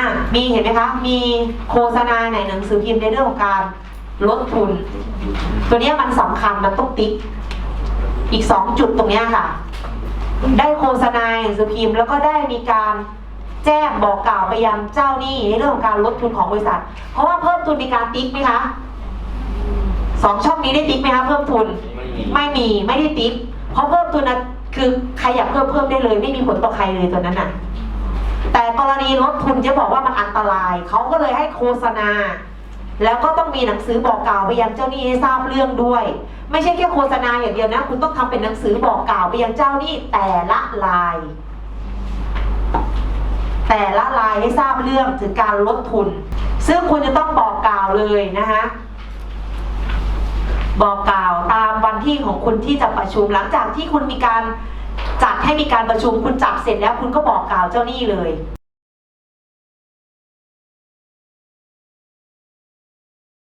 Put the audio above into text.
อะมีเห็นไหมคะ มีโฆษณาในหนังสือพิมพ์ในเรื่องของการลดทุน ตัวเนี้ยมันสำคัญมันต้องติ๊ก อีกสองจุดตรงเนี้ยค่ะ ได้โฆษณาในหนังสือพิมพ์แล้วก็ได้มีการแจ้งบอกกล่าวไปยังเจ้าหนี้ในเรื่องของการลดทุนของบริษัท เพราะว่าเพิ่มทุนมีการติ๊กไหมคะสองช่องนี้ได้ติ๊กไหมคะเพิ่มทุนไม่มีไม่มีไม่ได้ติ๊กเพราะเพิ่มทุนนะคือใครอยากเพิ่มเพิ่มได้เลย ไม่มีผลต่อใครเลยตัวนั้นน่ะแต่ กรณีลดทุนจะบอกว่ามันอันตราย เขาก็เลยให้โฆษณา แล้วก็ต้องมีหนังสือบอกกล่าวไปยังเจ้าหนี้ให้ทราบเรื่องด้วย ไม่ใช่แค่โฆษณาอย่างเดียวนะ คุณต้องทำเป็นหนังสือบอกกล่าวไปยังเจ้าหนี้แต่ละลาย แต่ละลายให้ทราบเรื่องถึงการลดทุน ซึ่งคุณจะต้องบอกกล่าวเลยนะคะบอกกล่าวตามวันที่ของคุณที่จะประชุมหลังจากที่คุณมีการจัดให้มีการประชุมคุณจัดเสร็จแล้วคุณก็บอกกล่าวเจ้าหนี้เลย